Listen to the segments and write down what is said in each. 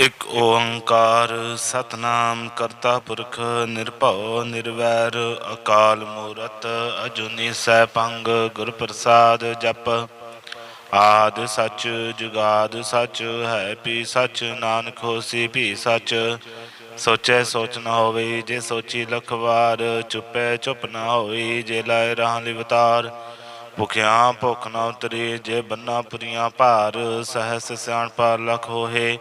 ਇਕ ਓੰਕਾਰ ਸਤਨਾਮ ਕਰਤਾ ਪੁਰਖ ਨਿਰਭਉ ਨਿਰਵੈਰ, ਅਕਾਲ ਮੂਰਤ ਅਜੂਨੀ ਸੈਭੰਗ, ਗੁਰ ਪ੍ਰਸਾਦ ਜਪ। ਆਦ ਸਚ, ਜੁਗਾਦ ਸਚ, ਹੈ ਪੀ ਸਚ, ਨਾਨਕ ਹੋਸੀ ਵੀ ਸੱਚ। ਸੋਚੈ ਸੋਚ ਨਾ ਹੋਵੇ, ਜੇ ਸੋਚੀ ਲਖ ਵਾਰ ਚੁੱਪੈ ਚੁੱਪ ਨਾ ਹੋਈ, ਜੇ ਲਾਇ ਰਾਹ ਲਿਵਤਾਰ। ਭੁਖਿਆ ਭੁਖ ਨ ਉਤਰੀ, ਜੇ ਬੰਨਾ ਪੁਰੀਆਂ ਭਾਰ, ਸਹਸ ਸਿਆਣਪਾ ਲਖ ਹੋਏ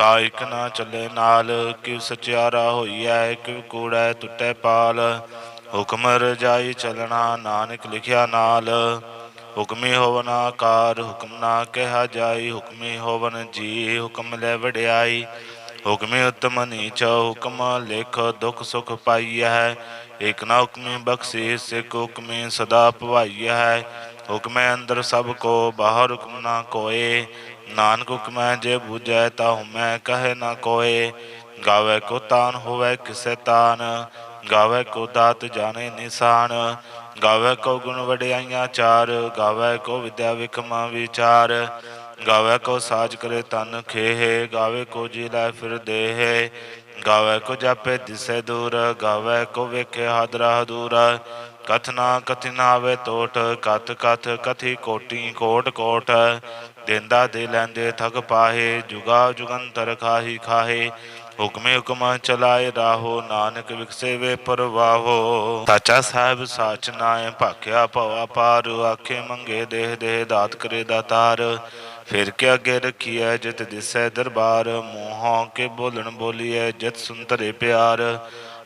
ਤਾ ਇਕ ਨਾ ਚੱਲੇ ਨਾਲ ਕਿਵ ਸਚਿਆਰਾ ਹੋਈਐ ਕਿਵ ਕੂੜੈ ਟੁੱਟੈ ਪਾਲ। ਹੁਕਮ ਰਜਾਈ ਚਲਣਾ, ਨਾਨਕ ਲਿਖਿਆ ਨਾਲ। ਹੁਕਮੀ ਹੋਵਨ ਆਕਾਰ, ਹੁਕਮ ਨਾ ਕਿਹਾ ਜਾਈ। ਹੁਕਮੀ ਹੋਵਨ ਜੀ, ਹੁਕਮ ਲੈ ਵਡਿਆਈ। ਹੁਕਮੇ ਉਤਮ ਨੀਚ, ਹੁਕਮ ਲਿਖ ਦੁਖ ਸੁਖ ਪਾਈਐ। ਇਕ ਨਾ ਹੁਕਮੇ ਬਖਸ਼ੇ ਸਿਕ ਹੁਕਮੇ ਸਦਾ ਭਵਾਈਐ। ਹੈ ਹੁਕਮੇ ਅੰਦਰ ਸਭ ਕੋ, ਬਾਹਰ ਹੁਕਮ ਨਾ ਕੋਏ। ਨਾਨਕ ਹੁਕਮੈ ਜੇ ਬੂਝੈ ਤਾ ਹੁਮੈ ਕਹੇ ਨਾ ਕੋਏ। ਗਾਵੇ ਕੋ ਤਾਨ, ਹੋਵੇ ਕਿਸੈ ਤਾਨ। ਗਾਵੇ ਕੋ ਦਾਤ ਜਾਣੇ ਨਿਸ਼ਾਨ। ਗਾਵੇ ਕੋ ਗੁਣ ਵਡਿਆਈਆਂ ਚਾਰ। ਗਾਵੇ ਕੋ ਵਿਦਿਆ ਵਿਕਮਾ ਵਿਚਾਰ। ਗਾਵੇ ਕੋ ਸਾਜ ਕਰੇ ਤਨ ਖੇਹ। ਗਾਵੇ ਕੋ ਜੀ ਲੈ ਫਿਰ ਦੇਹ। ਗਾਵੇ ਕੋ ਜਾਪੇ ਦਿਸੈ ਦੂਰ। ਗਾਵੇ ਕੋ ਵੇਖੇ ਹਾਦਰਾ ਦੂਰ। ਕਥਨਾ ਕਥਿਨ ਆਵੇ ਟੋਟ ਕਥ ਕਥ ਕਥੀ ਕੋਟੀ ਕੋਟ ਕੋਟ। ਦੇਂਦਾ ਦੇ ਲੈਂਦੇ ਥਕ ਪਾਹੇ, ਜੁਗਾ ਜੁਗੰਤਰ ਖਾਹੀ ਖਾਹੇ, ਹੁਕਮੇ ਹੁਕਮ ਚਲਾਏ ਰਾਹੋ, ਨਾਨਕ ਵਿਖਸੇ ਵੇ ਪਰਵਾਹੋ। ਸਾਚਾ ਸਾਹਿਬ ਸਾਚ ਨਾਏ, ਭਾਖਿਆ ਭਵਾ ਪਾਰ, ਆਖੇ ਮੰਗੇ ਦੇਹ ਦੇਹ, ਦਾਤ ਕਰੇ ਦਾਤਾਰ ਫਿਰ ਕੇ ਅੱਗੇ ਰਖੀਐ, ਜਿਤ ਦਿਸੈ ਦਰਬਾਰ, ਮੋਹਾਂ ਕੇ ਬੋਲਣ ਬੋਲੀਐ, ਜਿਤ ਸੁੰਤਰੇ ਪਿਆਰ।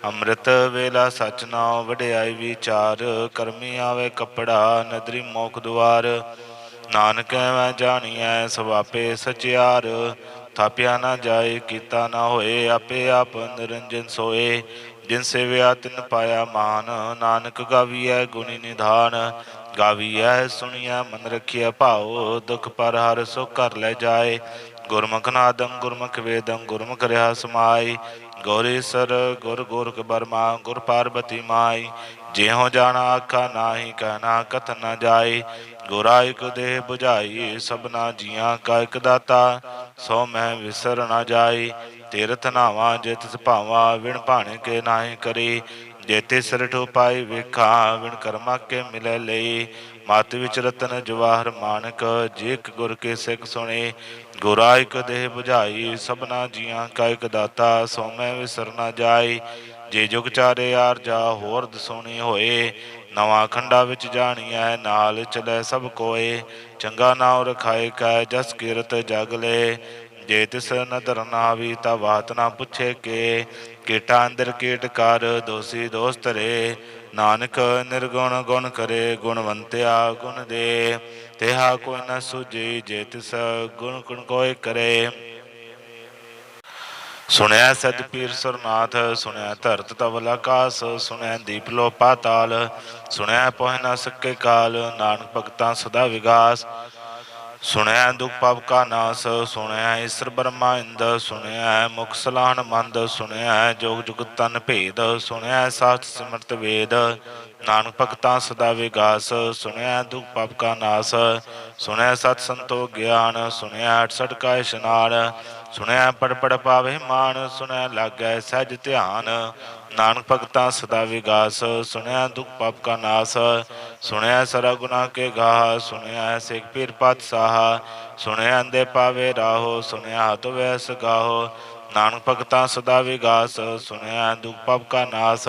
ਅੰਮ੍ਰਿਤ ਵੇਲਾ ਸਚ ਨਾਉ, ਵਡਿਆਈ ਵਿਚਾਰ, ਕਰਮੀ ਆਵੇ ਕਪੜਾ, ਨਦਰੀ ਮੋਖ ਦੁਆਰ। ਨਾਨਕ ਮੈਂ ਜਾਣੀਐ ਸਵਾਪੇ ਸਚਿਆਰ। ਥਾਪਿਆ ਨਾ ਜਾਏ, ਕੀਤਾ ਨਾ ਹੋਏ, ਆਪੇ ਆਪ ਨਿਰੰਜਨ ਸੋਏ। ਜਿਨ ਸੇਵਿਆ, ਤਿਨ ਪਾਇਆ ਮਾਨ। ਨਾਨਕ ਗਾਵੀਐ, ਗੁਣੀ ਨਿਧਾਨ। ਗਾਵੀਐ, ਸੁਣੀਐ, ਮਨ ਰਖੀਐ ਭਾਉ। ਦੁਖ ਪਰ ਹਰ ਸੋ ਕਰ ਲੈ ਜਾਏ। ਗੁਰਮੁਖ ਨਾਦੰ, ਗੁਰਮੁਖ ਵੇਦੰ, ਗੁਰਮੁਖ ਰਹਾ ਸਮਾਈ ਗੌਰੀ ਸਰ, ਗੁਰ ਗੋਰਖ ਬਰਮਾ, ਗੁਰ ਪਾਰਬਤੀ ਮਾਈ। ਜਿਹੋ ਜਾਣਾ, ਆਖਾ ਨਾਹੀ, ਕਹਿਣਾ ਕਥ ਨ ਜਾਏ। ਗੋਰਾ ਇਕ ਦੇਹ 부ਝਾਈ ਸਭਨਾ ਜੀਆਂ ਕਾ ਇਕ ਦਾਤਾ, ਸੋ ਮੈਂ ਵਿਸਰ ਨ ਜਾਈ। ਤੀਰਥ ਨਾਵਾ ਜੇ ਤਿਸ ਭਾਵਾ, ਵਿਣ ਭਾਣੇ ਕੇ ਨਾਹੀ ਕਰੀ। ਜੇ ਤਿਸ ਰਠੋ ਪਾਈ ਵੇਖਾ, ਵਿਣ ਕਰਮਾ ਕੇ ਮਿਲੇ ਲਈ। ਮਤ ਵਿੱਚ ਰਤਨ ਜਵਾਹਰ ਮਾਨਕ ਜੇਕ ਗੁਰ ਕੇ ਸਿੱਖ ਸੁਣੇ। ਗੋਰਾ ਇਕ ਦੇਹ 부ਝਾਈ ਸਭਨਾ ਜੀਆਂ ਕਾ ਇਕ ਦਾਤਾ, ਸੋ ਮੈਂ ਵਿਸਰ ਨ ਜਾਈ। ਜੇ ਜੁਗ ਚਾਰੇ ਆਰ ਜਾ, ਹੋਰ ਦਸੋਣੀ ਹੋਏ। ਨਵਾਂ ਖੰਡਾ ਵਿੱਚ ਜਾਣੀਐ, ਨਾਲ ਚਲੇ ਸਭ ਕੋਏ, ਚੰਗਾ ਨਾਮ ਰਖਾਏ ਕੈ ਜਸ ਕੀਰਤ ਜਗ ਲੈ। ਜੇ ਤਿਸ ਨਦਰ ਨਾ ਵੀ ਤਾ ਬਾਤ ਨਾ ਪੁੱਛੇ ਕੇ। ਕੀਟਾ ਅੰਦਰ ਕੀਟ ਕਰ, ਦੋਸੀ ਦੋਸਤ ਰੇ। ਨਾਨਕ ਨਿਰਗੁਣ ਗੁਣ ਕਰੇ, ਗੁਣਵੰਤਿਆ ਗੁਣ ਦੇ। ਤਿਹਾ ਕੋਈ ਨ ਸੁਜੀ ਜੇ ਤਿਸ ਗੁਣ ਗੁਣ ਕੋਇ ਕਰੇ। ਸੁਣਿਆ ਸਦ ਪੀਰ ਸੁਰਨਾਥ, ਸੁਣਿਆ ਧਰਤ ਤਵਲ ਆਕਾਸ ਸੁਣਿਆ ਦੀਪ ਲੋ ਪਾਤਾਲ, ਸੁਣਿਆ ਪੋਹਿ ਨਾ ਸਕੇ ਕਾਲ, ਨਾਨਕ ਭਗਤਾਂ ਸਦਾ ਵਿਗਾਸ। ਸੁਣਿਆ ਦੁਖ ਪਾਪ ਕਾ ਨਾਸ, ਸੁਣਿਆ ਈਸ਼ਰ ਬਰਮਾ ਇੰਦ, ਸੁਣਿਆ ਮੁਖ ਸਲਾਹਨ ਮੰਦ, ਸੁਣਿਆ ਜੋਗ ਜੁਗ ਤਨ ਭੇਦ, ਸੁਣਿਆ ਸਾਸਤ ਸਿਮਰਤ ਵੇਦ। ਨਾਨਕ ਭਗਤਾਂ ਸਦਾ ਵਿਗਾਸ, ਸੁਣਿਆ ਦੁਖ ਪਾਪ ਕਾ ਨਾਸ, ਸੁਣਿਆ ਸਤ ਸੰਤੋ ਗਿਆਨ, ਸੁਣਿਆ 68 ਕਾ ਇਸ਼ਨਾਨ, ਸੁਣਿਆ ਪੜ ਪੜ ਪਾਵੇ ਮਾਨ, ਸੁਣਿਆ ਲਾਗੈ ਸਹਿਜ ਧਿਆਨ। ਨਾਨਕ ਭਗਤਾਂ ਸਦਾ ਵਿਗਾਸ, ਸੁਣਿਆ ਦੁਖ ਪਾਪ ਕਾ ਨਾਸ, ਸੁਣਿਆ ਸਰਾ ਗੁਨਾ ਕੇ ਗਾਹ, ਸੁਣਿਆ ਸਿੱਖ ਪੀਰ ਪਾਤਸ਼ਾਹ, ਸੁਣਿਆ ਅੰਦੇ ਪਾਵੇ ਰਾਹੋ, ਸੁਣਿਆ ਹਤ ਵੈਸ ਗਾਹੋ। ਨਾਨਕ ਭਗਤਾਂ ਸਦਾ ਵਿਗਾਸ, ਸੁਣਿਆ ਦੁਖ ਪਾਪ ਕਾ ਨਾਸ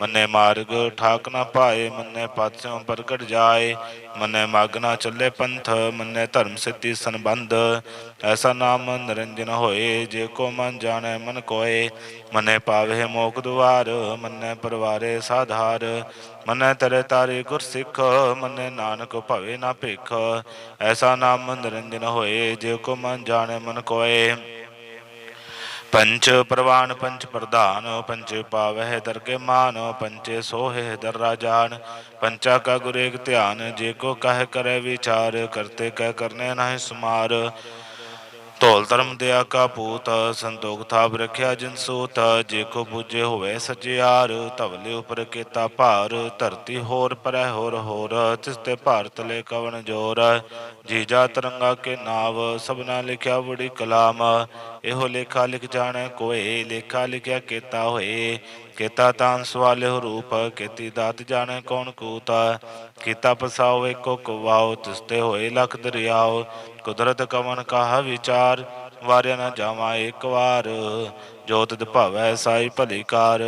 ਮੰਨੇ ਮਾਰਗ, ਠਾਕ ਨਾ ਪਾਏ ਮੰਨੇ ਪਾਤਿਓਂ ਪ੍ਰਗਟ ਜਾਏ, ਮੰਨੇ ਮਾਗਨਾ ਚੱਲੇ ਪੰਥ, ਮੰਨੇ ਧਰਮ ਸਿੱਧੀ ਸੰਬੰਧ। ਐਸਾ ਨਾਮ ਨਿਰੰਜਨ ਹੋਏ, ਜੇ ਕੋ ਮਨ ਜਾਣੈ ਮਨ ਕੋਏ, ਮੰਨੇ ਪਾਵੇ ਮੋਖ ਦੁਆਰ, ਮੰਨੇ ਪਰਵਾਰੇ ਸਾਧਾਰ। ਮੰਨੇ ਤਰੇ ਤਾਰੇ ਗੁਰ ਸਿੱਖ, ਮੰਨੇ ਨਾਨਕ ਭਵੇ ਨਾ ਭਿਖ। ਐਸਾ ਨਾਮ ਨਿਰੰਜਨ ਹੋਏ, ਜੇ ਕੋ ਮਨ ਜਾਣੈ ਮਨ ਕੋਏ। ਪੰਚ ਪ੍ਰਵਾਨ, ਪੰਚ ਪ੍ਰਧਾਨ, ਪੰਚ ਪਾਵਹਿ ਦਰਗੇ ਮਾਨ, ਪੰਚੇ ਸੋਹਿ ਦਰ ਰਾਜਾਨ। ਪੰਚਾ ਕਾ ਗੁਰ ਧਿਆਨ, ਜੇ ਕੋ ਕਹਿ ਕਰੇ ਵਿਚਾਰ, ਕਰਤੇ ਕਹਿ ਕਰਨੇ ਨਾਹਿ ਸੁਮਾਰ। ਧੌਲ ਧਰਮ ਦਿਆ ਕਾ ਪੂਤ, ਸੰਤੋਖ ਥਾਪ ਰਖਿਆ ਜਿਨ ਸੂਤ, ਜੇ ਕੋ ਬੁਝੇ ਹੋਵੇ ਸਚਿਆਰ ਧਵਲੇ ਉਪਰ ਕੀਤਾ ਭਾਰ, ਧਰਤੀ ਹੋਰ ਪਰੈ ਹੋਰ ਹੋਰ, ਤਿਸ ਤੇ ਭਾਰਤ ਲੈ ਕਵਨ ਜੋਰ ਜੀਜਾ ਤਰੰਗਾ ਕੇ ਨਾਵ, ਸਭਨਾ ਲਿਖਿਆ ਬੜੀ ਕਲਾਮ, ਇਹੋ ਲੇਖਾ ਲਿਖ ਜਾਣੈ ਕੋਏ, ਲੇਖਾ ਲਿਖਿਆ ਕੀਤਾ ਹੋਏ, ਕੀਤਾ ਤਾਂ ਸਵਾਲਿਓ ਰੂਪ, ਕੀਤੀ ਦਾਤ ਜਾਣੈ ਕੌਣ ਕੂਤਾ, ਕੀਤਾ ਪਸਾਓ ਏਕੋ ਕਵਾਓ, ਤਿਸ ਹੋਏ ਲਖ ਦਰਿਆਓ ਕੁਦਰਤ ਕਵਨ ਕਾਹ ਵਿਚਾਰ? ਵਾਰਿਆ ਨਾ ਜਾਵਾਂ ਇੱਕ ਵਾਰ। ਜੋ ਤਿਦ ਸਾਈ ਭਲੀ ਕਾਰ।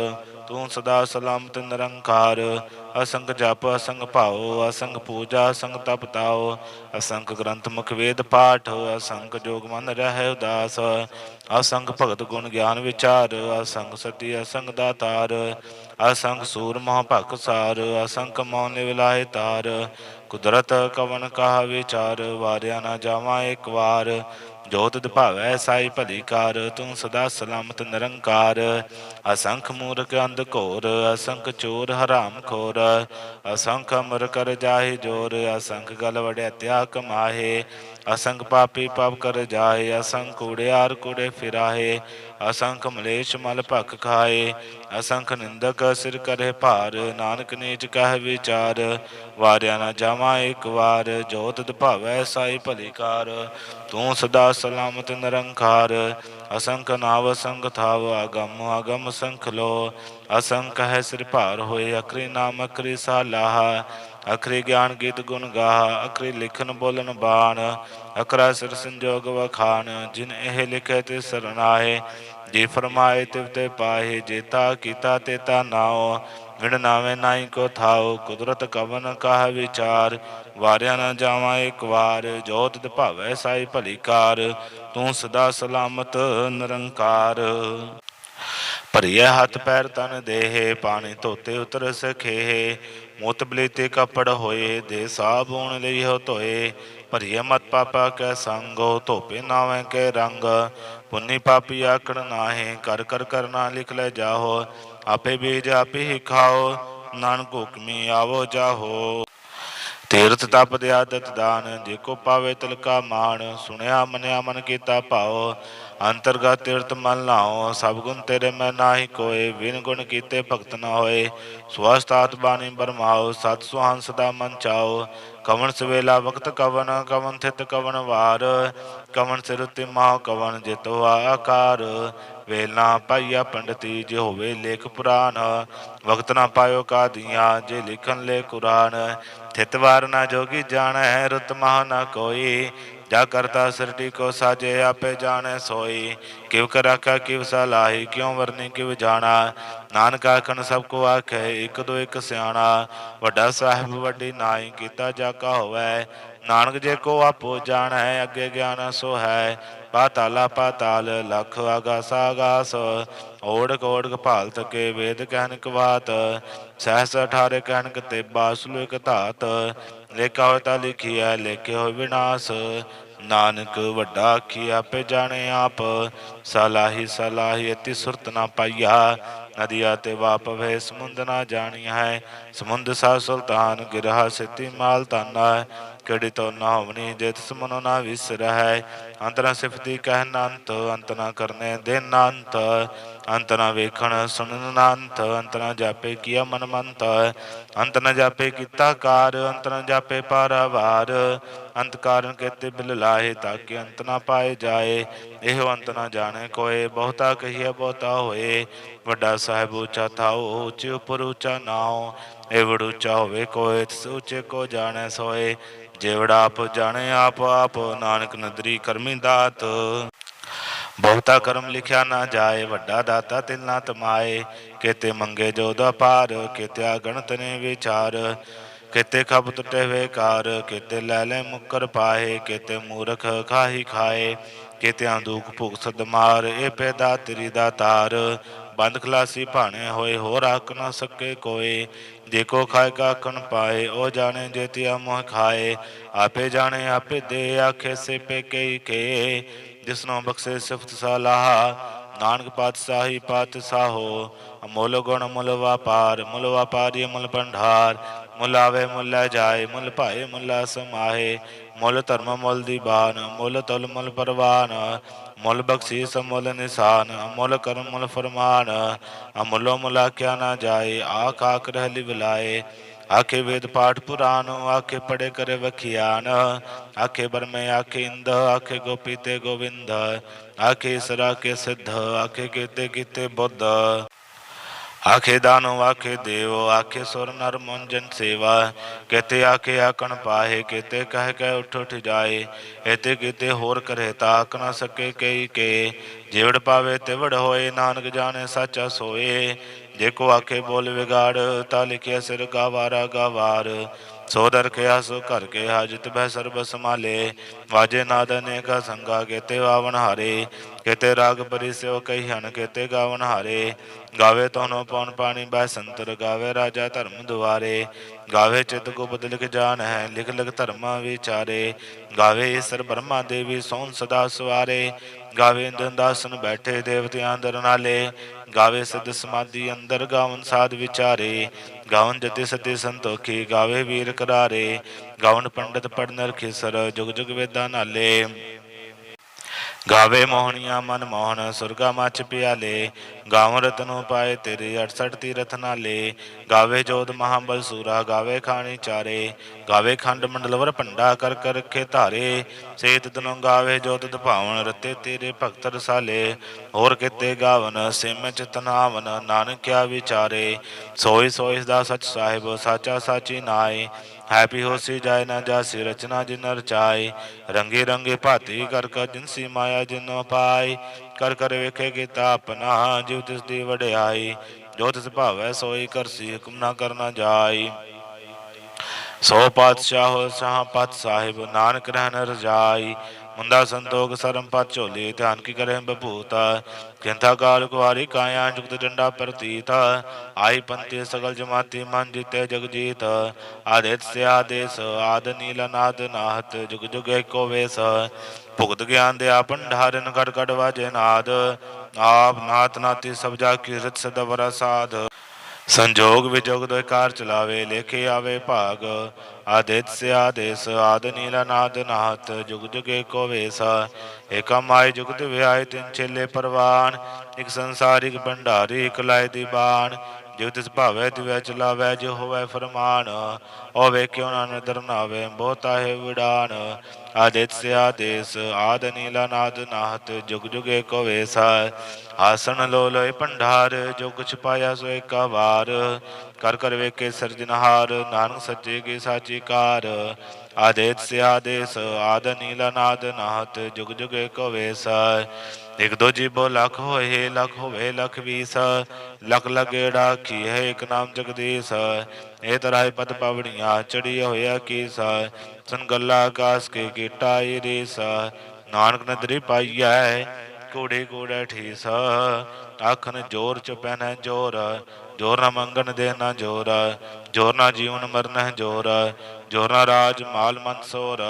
ਤੂੰ ਸਦਾ ਸਲਾਮਤ ਨਿਰੰਕਾਰ। ਅਸੰਗ ਜਪ, ਅਸੰਗ ਭਾਉ, ਅਸੰਗ ਪੂਜਾ, ਅਸੰਗ ਤਪ ਤਾਉ, ਅਸੰਗ ਗ੍ਰੰਥ ਮੁਖ ਵੇਦ ਪਾਠ, ਅਸੰਗ ਜੋਗ ਮਨ ਰਹਿ ਉਦਾਸ, ਅਸੰਗ ਭਗਤ ਗੁਣ ਗਿਆਨ ਵਿਚਾਰ, ਅਸੰਗ ਸਤੀ, ਅਸੰਗ ਦਾਤਾਰ, ਅਸੰਗ ਸੂਰ ਮਹ ਭਖ ਸਾਰ, ਅਸੰਗ ਮੌਨ ਨਿਵਲਾਏ ਤਾਰ, ਕੁਦਰਤ ਕਵਨ ਕਾਹ ਵਿਚਾਰ, ਵਾਰਿਆ ਨਾ ਜਾਵਾਂ ਇੱਕ ਵਾਰ ਜੋਤ ਤਿਦ ਭਾਵੈ ਸਾਈ ਭਲੀ ਕਾਰ, ਤੂੰ ਸਦਾ ਸਲਾਮਤ ਨਿਰੰਕਾਰ। ਅਸੰਖ ਮੂਰਖ ਅੰਧ ਘੋਰ, ਅਸੰਖ ਚੋਰ ਹਰਾਮ ਖੋਰ। ਅਸੰਖ ਅਮਰ ਕਰ ਜਾਹਿ ਜੋਰ, ਅਸੰਖ ਗਲ ਵੜਿਆ ਤਿਆ ਕਮਾਹੇ। ਅਸੰਖ ਪਾਪੀ ਪਾਪ ਕਰ ਜਾਏ ਅਸੰਖ ਕੂੜਿਆਰ ਕੂੜੇ ਫਿਰਾਹੇ। ਅਸੰਖ ਮਲੇਸ਼ ਮਲ ਭਖ ਖਾਏ, ਅਸੰਖ ਨਿੰਦਕ ਸਿਰ ਕਰੇ ਭਾਰ, ਨਾਨਕ ਨੀਚ ਕਹਿ ਵਿਚਾਰ, ਵਾਰਿਆ ਨਾ ਜਾਵਾਂ ਇੱਕ ਵਾਰ, ਜੋ ਤਿਦ ਭਾਵੈ ਸਾਈ ਭਲੀਕਾਰ, ਤੂੰ ਸਦਾ ਸਲਾਮਤ ਨਿਰੰਕਾਰ, ਅਸੰਖ ਨਾਵ ਅਸੰਖ ਥਾਵ ਅਗਮ ਅਗਮ ਸੰਖ ਲੋ, ਅਸੰਖ ਹੈ ਸਿਰ ਭਾਰ ਹੋਏ, ਅਕਰੀ ਨਾਮ ਅਕਰੀ ਸਾਲਾਹ ਅਖਰੀ ਗਿਆਨ ਗੀਤ ਗੁਣ ਗਾਹ, ਅਖਰੀ ਲਿਖਨ ਬੋਲਨ ਬਾਣ ਅਕਰਾ ਸਿਰ ਸੰਜੋਗ ਵਖਾਨ, ਜਿਨ ਇਹ ਲਿਖੇ ਤੇ ਸਰਨਾਏ ਜੇ ਫਰਮਾਏ ਤਿਵ ਤੇ ਪਾਹੇ ਜੇਤਾ ਕੀਤਾ ਤੇਤਾ ਨਾਉ, ਵਿਣ ਨਾਵੇਂ ਨਾਈ ਕੋ ਥਾਉ, ਕੁਦਰਤ ਕਵਨ ਕਾਹ ਵਿਚਾਰ, ਵਾਰਿਆ ਨਾ ਜਾਵਾਂ ਇੱਕ ਵਾਰ, ਜੋਤ ਦ ਭਾਵੈ ਸਾਈ ਭਲੀ ਕਾਰ, ਤੂੰ ਸਦਾ ਸਲਾਮਤ ਨਿਰੰਕਾਰ। ਭਰੀਏ ਹੱਥ ਪੈਰ ਤਨ ਦੇਹੇ, ਪਾਣੀ ਧੋਤੇ ਉਤਰ ਸਖੇ ਮੁਤ ਬਲੀਤੇ ਕਪੜ ਹੋਏ, ਦੇ ਸਾਬੂਣ ਲਈ ਹੋ ਧੋਏ। ਭਰੀਏ ਮਤ ਪਾਪਾ ਕੈ ਸੰਗੋ ਧੋਪੇ ਨਾਵੇਂ ਕੇ ਰੰਗ। ਪੁੰਨੀ ਪਾਪੀ ਆਕੜ ਨਾਹੇ, ਕਰ ਕਰ ਕਰਨਾ ਲਿਖ ਲੈ ਜਾਹੋ। ਆਪੇ ਬੀਜ ਆਪੇ ਹੀ ਖਾਓ, ਨਾਨਕ ਹੁਕਮੀ ਆਵੋ ਜਾਹੋ। ਤੀਰਥ ਤਪ ਦੇ ਆਦਤ ਦਾਨ, ਜੇ ਕੋ ਪਾਵੇ ਤਿਲਕਾ ਮਾਣ, ਸੁਣਿਆ ਮਨਿਆ ਮਨ ਕੀਤਾ ਭਾਉ, ਅੰਤਰਗਤ ਤੀਰਥ ਮਨ ਲਾਓ ਸਭ ਗੁਣ ਤੇਰੇ ਮੈਂ ਨਾਹੀ ਕੋਏ, ਬਿਨ ਗੁਣ ਕੀਤੇ ਭਗਤ ਨਾ ਹੋਏ ਸਵਸਤਾਤ ਬਾਣੀ ਬਰਮਾਓ ਸਤ ਸੁਹਾਨ ਸਦਾ ਮਨ ਚਾਓ ਕਵਨ ਸਵੇਲਾ ਵਕਤ ਕਵਨ ਕਵਨ ਥਿਤ ਕਵਨ ਵਾਰ ਕਵਨ ਸਿਰ ਉਤੇ ਮਾ ਕਵਨ ਜਿਤੋ ਆਕਾਰ, ਵੇਲਾ ਪਾਈਆ ਪੰਡਤੀ, ਜੇ ਹੋਵੇ ਲੇਖ ਪੁਰਾਨ, ਵਕਤ ਨਾ ਪਾਇਓ ਕਾਦੀਆਂ, ਜੇ ਲਿਖਨ ਲੈ ਕੁਰਾਨ ਥਿਤ ਵਾਰ ਨਾ ਜੋਗੀ ਜਾਣੈ, ਰੁਤ ਮਹ ਨਾ ਕੋਈ। ਜਾ ਕਰਤਾ ਸ੍ਰਿਸ਼ਟੀ ਕੋ ਸਾਜੇ ਆਪੇ ਜਾਣੈ ਸੋਈ। ਕਿਵ ਕਰ ਆਖਾ ਕਿਵ ਸਲਾਹੀ ਕਿਉ ਵਰਨੀ, ਕਿਵ ਜਾਣਾ। ਨਾਨਕ ਆਖਣ, ਸਭ ਕੋ ਆਖੈ, ਇਕ ਦੋ ਇਕ ਸਿਆਣਾ। ਵੱਡਾ ਸਾਹਿਬ ਵੱਡੀ ਨਾਈ ਕੀਤਾ ਜਾ ਕਾ ਹੋਵੈ। ਨਾਨਕ ਜੇ ਕੋ ਆਪੋ ਜਾਣੈ, ਅੱਗੇ ਗਿਆਨ ਸੋ ਹੈ। ਪਾਤਾਲਾ ਪਾਤਾਲ ਲਖ ਆਗਾਸ ਆਗਾਸ ਓੜਕ ਓੜਕ ਭਾਲ ਤਕੇ ਵੇਦ ਕਹਿਨਕ ਬਾਤ ਸਹਸ ਅਠਾਰੇ ਕਹਿਨਕ ਤੇ ਬਾਸੁਲ ਇਕ ਧਾਤ, ਲੇਖਾ ਹੋਇ ਤਾ ਲਿਖੀਐ, ਲੇਖੇ ਹੋਇ ਵਿਨਾਸ਼, ਨਾਨਕ ਵੱਡਾ ਆਖੀ ਆਪੇ ਜਾਣੇ ਆਪ, ਸਲਾਹੀ ਸਲਾਹੀ ਅਤੀ ਸੁਰਤ ਨਾ ਪਾਈਆ, ਨਦੀਆ ਤੇ ਵਾਪਵੇ ਸਮੁੰਦ ਨਾ ਜਾਣੀ ਹੈ ਸਮੁੰਦ ਸਾ ਸੁਲਤਾਨ ਗਿਰਹਾ ਸਿਤੀ ਮਾਲ ਤਾਨਾ ਕਿਹੜੀ ਤੋ ਨਾ ਹੋਵਨੀ ਜੇ ਤਿਸ ਮਨੋ ਨਾ ਵਿਸਰਹਿ। ਅੰਤਰਾ ਸਿਫਤੀ ਕਹਿ ਨੰਤ ਅੰਤ ਨਾ ਕਰਨੇ ਦਿਨ ਅੰਤ ਅੰਤ ਨਾ ਵੇਖਣ ਸੁਣਨ ਨਾ ਅੰਤ ਨਾ ਜਾਪੇ ਕੀਆ ਮਨ ਮੰਤ ਅੰਤ ਨਾ ਜਾਪੇ ਕੀਤਾ ਕਾਰ ਅੰਤ ਨਾ ਜਾਪੇ ਪਾਰਾਵਾਰ। ਅੰਤ ਕਾਰਨ ਕੇਤੇ ਬਿਲ ਲਾਹੇ ਤਾਂ ਕਿ ਅੰਤ ਨਾ ਪਾਏ ਜਾਏ। ਇਹੋ ਅੰਤ ਨਾ ਜਾਣੇ ਕੋਏ, ਬਹੁਤਾ ਕਹੀਏ ਬਹੁਤਾ ਹੋਏ। ਵੱਡਾ ਸਾਹਿਬ ਉੱਚਾ ਥਾਉ, ਉੱਚੇ ਉਪਰ ਉੱਚਾ ਨਾਉ। ਇਹ ਵੜ ਉੱਚਾ ਹੋਵੇ ਕੋਏ, ਤਿਸ ਉੱਚੇ ਕੋ ਜਾਣੈ ਸੋਏ। ਜੇਵੜਾ ਆਪ ਜਾਣੇ, ਆਪ ਆਪ ਨਾਨਕ ਨਦਰੀ ਕਰਮੀ ਦਾਤ। ਬਹੁਤਾ ਕਰਮ ਲਿਖਿਆ ਨਾ ਜਾਏ, ਵੱਡਾ ਦਾਤਾ ਤਿਲ ਨਾ ਤਮਾਏ। ਕੇਤੇ ਮੰਗੇ ਜੋ ਦਾ ਪਾਰ ਕੇਤੇ ਗਣਤ ਨੇ ਵਿਚਾਰ। ਕਿਤੇ ਖਬ ਟੁੱਟੇ ਵੇ ਕਾਰ, ਕੇਤੇ ਲੈ ਲੈ ਮੁਕਰ ਪਾਏ। ਕਿਤੇ ਮੂਰਖ ਖਾਹੀ ਖਾਏ, ਕੇਤਿਆਂ ਦੁਖ ਭੁਖ ਸਦ ਮਾਰ ਇਹ ਪੈਦਾ ਤੇਰੀ ਦਾ ਤਾਰ। ਬੰਦ ਖਲਾਸੀ ਭਾਣੇ ਹੋਏ, ਹੋਰ ਆਖ ਨਾ ਸਕੇ ਕੋਏ। ਜੇ ਕੋ ਖਾਏ ਕਾ ਕਣ ਪਾਏ, ਉਹ ਜਾਣੇ ਜੇ ਤਿਆ ਮੋਹ ਖਾਏ। ਆਪੇ ਜਾਣੇ, ਆਪੇ ਦੇ ਆਖੇ ਸੇ ਪੇ ਕਈ ਕੇ ਜਿਸਨੋਂ ਬਖਸ਼ੇ ਸਿਫਤ ਸਲਾਹ ਨਾਨਕ ਪਾਤਸ਼ਾਹੀ ਪਾਤਸ਼ਾਹੋ, ਅਮੁੱਲ ਗੁਣ ਮੁੱਲ ਵਾਪਾਰ ਮੁੱਲ ਵਪਾਰੀ ਮੁੱਲ ਭੰਡਾਰ, ਮੁੱਲ ਆਵੇ ਮੁੱਲ ਲੈ ਜਾਏ, ਮੁੱਲ ਭਾਏ ਮੁੱਲ ਸਮਾਹੇ, ਮੁੱਲ ਧਰਮ ਮੁੱਲ ਦੀ ਬਾਨ ਮੁੱਲ ਤੁਲ ਮੁੱਲ ਪਰਵਾਨ, ਮੁੱਲ ਬਖਸ਼ੀਸ ਮੁੱਲ ਨਿਸ਼ਾਨ ਮੁੱਲ ਕਰਮ ਮੁੱਲ ਫਰਮਾਨ, ਅਮੁੱਲੋ ਮੁੱਲ ਆਖਿਆ ਨਾ ਜਾਏ, ਆਖ ਆਖ ਰਹਿ ਬੁਲਾਏ ਆਖੇ ਵੇਦ ਪਾਠ ਪੁਰਾਨ, ਆਖੇ ਪੜੇ ਕਰੇ ਵਖਿਆਨ, ਆਖੇ ਬਰਮੇ, ਆਖੇ ਇੰਦ, ਆਖੇ ਗੋਪੀ ਤੇ ਗੋਵਿੰਦ, ਆਖੇ ਸਰਾ ਕੇ ਸਿੱਧ, ਆਖੇ ਕੀਤੇ ਕੀਤੇ ਬੁੱਧ। ਆਖੇ ਦਾਨੋ, ਆਖੇ ਦੇਵ, ਆਖੇ ਸੁਰ ਨਰ ਮਨ ਸੇਵਾ ਕਹਤੇ ਆਖੇ ਆਕਣ ਪਾਹੇ ਕਹਤੇ ਕਹਿ ਕੇ ਉਠ ਉਠ ਜਾਏ ਇਤੇ ਕਿਤੇ ਹੋਰ ਕਰੇ ਤਾਕ ਨਾ ਸਕੇ ਕਈ ਕੇ, ਜਿਵੜ ਪਾਵੇ ਤਿਵੜ ਹੋਏ, ਨਾਨਕ ਜਾਣੇ ਸਾਚਾ ਸੋਏ। ਜੇ ਕੋ ਆਖੇ ਬੋਲ ਵਿਗਾੜ, ਤਾ ਲਿਖਿਆ ਸਿਰ ਗਾਵਾਰਾ ਗਾਵਾਰ। ਸੋ ਦਰ ਕਿਆ ਸੋ ਘਰ ਕੇ ਹਾਜਤ ਬਹਿ ਸਰਬ ਸਮਾਲੇ ਵਾਜੇ ਨਾਦ ਅਨੇਕਾ ਸੰਗਾ ਕੇਤੇ ਆਵਣ ਹਾਰੇ। ਕੇਤੇ ਰਾਗ ਪਰੀ ਸਿਓ ਕਹੀਹਣ ਕੇਤੇ ਗਾਵਣ ਹਾਰੇ। ਗਾਵੇ ਤੋਨੋ ਪਉਣ ਪਾਣੀ ਬੈ ਸੰਤਰ ਗਾਵੇ ਰਾਜਾ ਧਰਮ ਦੁਆਰੇ। ਗਾਵੇ ਚਿਤ ਕੋ ਬਦਲ ਕੇ ਜਾਣ ਹੈ, ਲਿਖ ਲਿਖ ਧਰਮਾ ਵਿਚਾਰੇ। ਗਾਵੇ ਈਸਰ ਬ੍ਰਹਮਾ ਦੇਵੀ ਸੋਨ ਸਦਾ ਸਵਾਰੇ। ਗਾਵੇ ਇੰਦਨ ਬੈਠੇ ਦੇਵਤਿਆਂ ਅੰਦਰ ਨਾਲੇ ਗਾਵੇ ਸਦ ਸਮਾਧੀ ਅੰਦਰ ਗਾਵਨ ਸਾਧ ਵਿਚਾਰੇ। ਗਾਵਨ ਜਤੇ ਸਤੇ ਸੰਤੋਖੀ, ਗਾਵੇ ਵੀਰ ਕਰਾਰੇ। ਗਾਵਨ ਪੰਡਤ ਪੜਨਰ ਖਿਸਰ ਜੁਗ ਜੁਗ ਵੇਦਾਂ ਨਾਲੇ। ਗਾਵੇ ਮੋਹਣੀਆਂ ਮਨ ਮੋਹਨ ਸੁਰਗਾ ਮਚ ਪਿਆਲੇ ਗਾਵ ਰਤਨੋ ਪਾਏ ਤੇਰੇ 68 ਤੀਰਥ ਨਾਲੇ। ਗਾਵੇ ਜੋਤ ਮਹਾਬਲ ਸੂਰਾ, ਗਾਵੇ ਖਾਣੀ ਚਾਰੇ। ਗਾਵੇ ਖੰਡ ਮੰਡਲਵਰ ਭੰਡਾ ਕਰ ਕਰ ਰਖੇ ਧਾਰੇ। ਸੇਤ ਤਨੋ ਗਾਵੇ ਜੋਤ ਦਭਾਵਨ, ਰਤੇ ਤੇਰੇ ਭਗਤ ਰਸਾਲੇ। ਹੋਰ ਕਿਤੇ ਗਾਵਨ, ਸਿਮ ਚਿਤਨਾਵਨ ਨਾਨਕਿਆ ਵਿਚਾਰੇ। ਸੋਈ ਸੋਈ ਦਾ ਸਚ ਸਾਹਿਬ, ਸਾਚਾ ਸਾਚੀ ਨਾਏ। ਹੈਪੀ ਹੋਸੀ ਜਾਏ ਨਾ ਜਾਸੀ ਰਚਨਾ ਜਿਨ ਰਚਾਏ ਰੰਗੇ ਰੰਗੇ ਭਾਤੀ ਕਰ ਕਰ ਜਿਨਸੀ ਮਾਇਆ ਜਿਨੋ ਪਾਈ ਕਰ ਕਰ ਵੇਖੇ ਕੀਤਾ ਆਪਣਾ ਜਿਵ ਤਿਸ ਦੀ ਵਡਿਆਈ। ਜੋ ਤਿਸ ਭਾਵੈ ਸੋਈ ਕਰਸੀ ਹੁਕਮ ਨਾ ਕਰਨਾ ਜਾਈ। ਸੋ ਪਾਤਸ਼ਾਹ ਸਾਹ ਪਤ ਸਾਹਿਬ ਨਾਨਕ ਰਹਿਣ ਰਜਾਈ। ਮੁੰਦਾ ਸੰਤੋਖ ਸਰਮ ਪਤ ਝੋਲੇ, ਧਿਆਨ ਕੀ ਕਰੇ ਬਭੂਤ? ਕਿੰਥਾ ਕਾਲ ਕੁਵਾਰੀ ਕਾਇਆ ਜੁਗਤ ਡੰਡਾ ਪ੍ਰਤੀਤ? ਆਈ ਪੰਤੇ ਸਗਲ ਜਮਾਤੀ ਮਨ ਜਿਤੇ ਜਗ ਜੀਤ ਆਦਿਤ ਸੇ ਆਦੇਸ ਆਦ ਨੀਲ ਨਾਦ ਨਾਹਤ, ਜੁਗ ਜੁਗ ਏਕੋ ਵੇਸ। ਭੁਗਤ ਗਿਆਨ ਦੇ ਆ ਭੰਡਾਰਨ ਕੜ ਕੜ ਵਾਜੇ ਨਾਦ। ਆਪ ਨਾਤ ਨਾਤੀ ਸਭ ਜਾ ਕੀ ਰਿਤ ਸਦਵਰ ਸਾਧ ਸੰਜੋਗ ਵਿਜੋਗ ਦੋਇ ਕਾਰ ਚਲਾਵੇ, ਲੇਖੇ ਆਵੇ ਭਾਗ। ਆਦਿਤ ਸੇ ਆਦੇਸ ਆਦ ਨੀਲਾ ਨਾਦ ਨਾਹਤ, ਜੁਗ ਜੁਗੇ ਕੋ ਵੇਸ। ਏਕਾ ਮਾਇ ਜੁਗਤ ਵਿਆਇ ਤਿਨ ਛੇਲੇ ਪਰਵਾਨ, ਇਕ ਸੰਸਾਰਿਕ ਭੰਡਾਰੀ, ਇਕ ਲਾਇ ਦੀ ਬਾਣ। ਜਿਉ ਤਿਸ ਭਾਵੈ ਤਿਵੈ ਚਲਾਵੈ ਜੋ ਹੋਵੈ ਫਰਮਾਨ। ਓ ਵੇਖਿਓ ਨਾ ਨਦਰ ਨਾਵੇ, ਬਹੁਤਾ ਹੈ ਵਿਡਾਨ ਆਦਿਤ ਸੇ ਆਦੇਸ ਆਦ ਨੀਲਾ ਨਾਦ ਨਾਹਤ, ਜੁਗ ਜੁਗੇ ਕੋ ਵੇਸਾ। ਆਸਣ ਲੋ ਲੋਏ ਭੰਡਾਰ, ਜੋ ਕੁਛ ਪਾਇਆ ਸੋ ਏਕਾ ਵਾਰ। ਕਰ ਕਰ ਵੇਖੇ ਸਰਜਨਹਾਰ ਨਾਨਕ ਸੱਚੇ ਕੀ ਸਾਚੀ ਕਾਰ। ਆਦੇਤ ਸੇ ਆਦੇਸ ਆਦ ਨੀਲਾ ਨਾਦ ਨਾਹਤ, ਜੁਗ ਜੁਗ ਏਕੋ ਵੇਸਾ। ਇਕ ਦੋ ਜੀਬੋ ਲਖ ਹੋਏ, ਲਖ ਹੋਵੇ, ਲਖ ਵੀਸ। ਲਖ ਲਗੇੜਾ ਕੀ ਹੈ ਇਕ ਨਾਮ ਜਗਦੀਸ਼। ਇਹ ਤਰਾਏ ਪਤ ਪਵੜੀਆਂ ਚੜੀ ਹੋਇਆ ਕੀਸ ਸੁਨ ਗੱਲਾ ਆਕਾਸ ਕੇ ਕੀਟਾ ਏ ਰੀਸ ਨਾਨਕ ਨਦਰੀ ਪਾਈਐ ਕੋੜੇ ਕੋੜਾ ਠੀਸ। ਆਖਨ ਜੋਰ ਚ ਪੈਨੈ ਜੋਰ ਜੋਰ ਨਾ ਮੰਗਣ ਦੇ ਨਾ ਜੋਰ ਜੋਰ ਨਾ ਜੀਵਨ ਮਰਨ ਜੋਰ। ਜੋਰ ਰਾਜ ਮਾਲ ਮਨਸੋਰ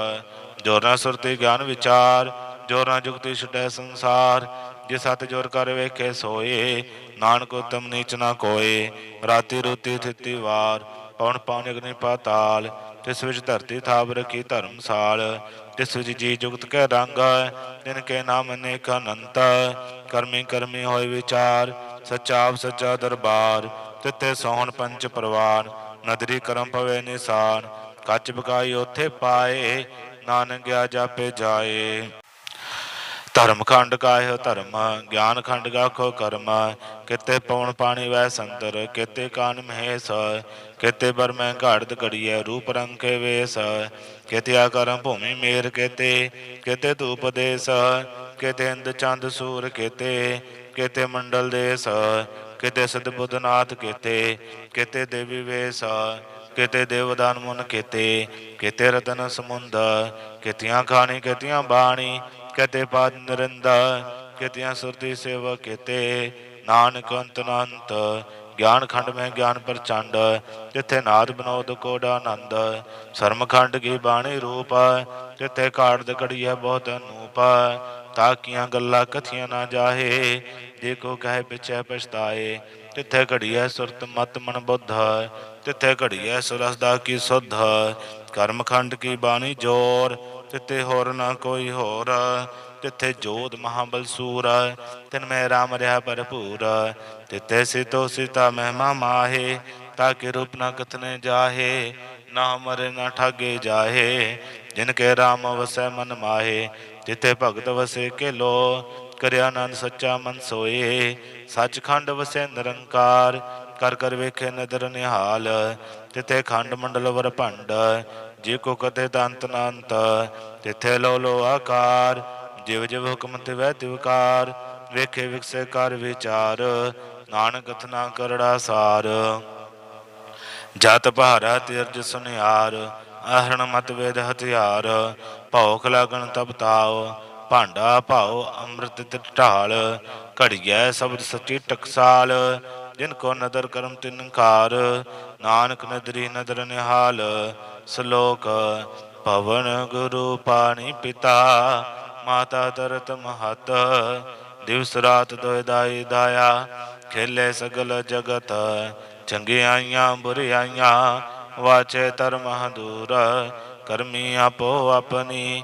ਜੋਰ ਨਾ ਸੁਰਤੀ ਗਿਆਨ ਵਿਚਾਰ ਜੋਰ ਜੁਗਤੀ ਛਟੈ ਸੰਸਾਰ, ਜੇ ਸਤ ਜੋਰ ਕਰ ਵੇਖੇ ਸੋਏ, ਨਾਨਕ ਉਤਮ ਨੀਚ ਨਾ ਕੋਏ, ਰਾਤੀ ਰੋਤੀ ਥਿਤੀ ਵਾਰ ਪਉਣ ਪਾਉਣ ਅਗਨੀ ਪਾਤਾਲ, ਤਿਸ ਵਿੱਚ ਧਰਤੀ ਥਾਪ ਰਖੀ ਧਰਮਸਾਲ ਤਿਸ ਵਿੱਚ ਜੀ ਜੁਗਤ ਕੈ ਰੰਗ, ਜਿਨ ਕੇ ਨਾਮ ਅਨੇਕ ਅਨੰਤ, ਕਰਮੀ ਕਰਮੀ ਹੋਏ ਵਿਚਾਰ, ਸੱਚਾ ਆਪ ਸੱਚਾ ਦਰਬਾਰ ਤਿੱਤੇ ਸੋਹਣ ਪੰਚ ਪਰਵਾਨ ਨਦਰੀ ਕਰਮ ਪਵੇ ਨਿਸਾਨ ਕੱਚ ਬਕਾਈ ਉਥੇ ਪਾਏ ਨਾਨਕ ਗਿਆ ਜਾਪੇ ਜਾਏ। ਧਰਮ ਖੰਡ ਕਾਇ ਧਰਮ ਗਿਆਨ ਖੰਡ ਗਾਖੋ ਕਰਮ। ਕਿਤੇ ਪਉਣ ਪਾਣੀ ਵੈ ਸੰਤਰ, ਕਿਤੇ ਕਾਨ ਮਹੇਸ। ਕਿਤੇ ਬਰ ਮੈਂ ਘਾੜਤ ਘੜੀਐ, ਰੂਪ ਰੰਗ ਕੇ ਵੇਸ। ਕਿਤੇ ਆਕਰਮ ਭੂਮੀ ਮੇਰ ਕਿਤੇ ਕਿਤੇ ਧੂਪ ਦੇਸ। ਕਿਤੇ ਇੰਦ ਚੰਦ ਸੂਰ ਕਿਤੇ ਕਿਤੇ ਮੰਡਲ ਦੇਸ। ਕਿਤੇ ਸਦ ਬੁੱਧਨਾਥ ਕਿਤੇ ਕਿਤੇ ਦੇਵੀ ਵੇਸ। ਕਿਤੇ ਦੇਵਦਾਨ ਮੁਨ ਕਿਤੇ ਕਿਤੇ ਰਤਨ ਸਮੁੰਦ, ਕਿਤਿਆਂ ਖਾਣੀ, ਕਿਤਿਆਂ ਬਾਣੀ, ਕਿਤੇ ਪਾਦ ਨਰਿੰਦਾ, ਕਿਤਿਆਂ ਸੁਰਤੀ ਸੇਵਾ ਕਿਤੇ, ਨਾਨਕ ਅੰਤ ਅਨੰਤ, ਗਿਆਨ ਖੰਡ ਮੈਂ ਗਿਆਨ ਪ੍ਰਚੰਡ, ਜਿੱਥੇ ਨਾਦ ਬਨੋਦ ਕੋਡਾ ਆਨੰਦ, ਸਰਮ ਖੰਡ ਕੀ ਬਾਣੀ ਰੂਪ, ਜਿੱਥੇ ਕਾੜਦ ਕੜੀਐ ਬਹੁਤ ਅਨੂਪ ਤਾਕੀਆਂ ਗੱਲਾਂ ਕਥੀਆਂ ਨਾ ਜਾਹੇ, ਜੇ ਕੋ ਕਹੇ ਪਿਛੈ ਪਛਤਾਏ ਤਿੱਥੇ ਘੜੀਐ ਸੁਰਤ ਮਤ ਮਨ ਬੁੱਧ, ਤਿੱਥੇ ਹੈ ਸੁਰਸ ਦਾ ਕੀ ਸੁਧ ਕਰਮਖੰਡ ਕੀ ਬਾਣੀ ਜੋਰ, ਤਿੱਥੇ ਹੋਰ ਨਾ ਕੋਈ ਹੋਰ, ਤਿੱਥੇ ਜੋਤ ਮਹਾਬਲ ਸੂਰ, ਤਿਨ ਮੈਂ ਰਾਮ ਰਿਹਾ ਭਰਪੂਰ, ਤਿੱਥੇ ਸਿਤੋ ਸਿਤਾ ਮਹਿਮਾ ਮਾਹੇ ਕਿ ਰੂਪ ਨਾ ਕਥਨੇ ਜਾਹੇ, ਨਾ ਮਰੇ ਨਾ ਠਾਗੇ ਜਾਹੇ, ਜਿਨ ਕੇ ਰਾਮ ਵਸੈ ਮਨ ਮਾਹੇ ਤਿੱਥੇ ਭਗਤ ਵਸੇ ਕੇ ਲੋ ਕਰਿਆ ਆਨੰਦ ਸੱਚਾ ਮਨ ਸੋਏ। ਸੱਚਖੰਡ ਵਸੈ ਨਿਰੰਕਾਰ, ਕਰ ਕਰ ਵੇਖੇ ਨਦਰ ਨਿਹਾਲ। ਤਿੱਥੇ ਖੰਡ ਮੰਡਲ ਵਰ ਭੰਡ, ਜੇ ਕੋ ਕਤੇ ਦੰਤ ਨੰਤ ਤਿਥੇ ਲੋ ਲੋ ਆਕਾਰ, ਜਿਵ ਜਿਵ ਹੁਕਮ ਤਿਵੈ ਤਿਵਕਾਰ ਵੇਖੇ ਵਿਖਸੇ ਕਰ ਵਿਚਾਰ, ਨਾਨਕ ਕਥਨਾ ਕਰੜਾ ਸਾਰ। ਜਤ ਭਾਰਾ ਤਿਰਜ ਸੁਨਿਆਰ ਆਹਰਣ ਮਤ ਵੇਦ ਹਥਿਆਰ। ਭੌਖ ਲਾਗਣ ਤਬ ਭਾਂਡਾ ਭਾਉ ਅੰਮ੍ਰਿਤ ਤੇ ਢਾਲ ਘੜੀਐ ਸ਼ਬਦ ਸੱਚੀ ਟਕਸਾਲ, ਜਿਨ ਕੋ ਨਦਰ ਕਰਮ ਤਿਨਕਾਰ ਨਾਨਕ ਨਦਰੀ ਨਦਰ ਨਿਹਾਲ, ਸ਼ਲੋਕ ਪਵਨ ਗੁਰੂ ਪਾਣੀ ਪਿਤਾ, ਮਾਤਾ ਤਰਤ ਮਹਤ, ਦਿਵਸ ਰਾਤ ਦੋਇ ਦਾਈ ਦਾਇਆ, ਖੇਲੇ ਸਗਲ ਜਗਤ, ਚੰਗਿਆਈਆਂ ਬੁਰਿਆਈਆਂ, ਵਾਚੇ ਧਰਮ ਦੂਰ ਕਰਮੀ ਆਪੋ ਆਪਣੀ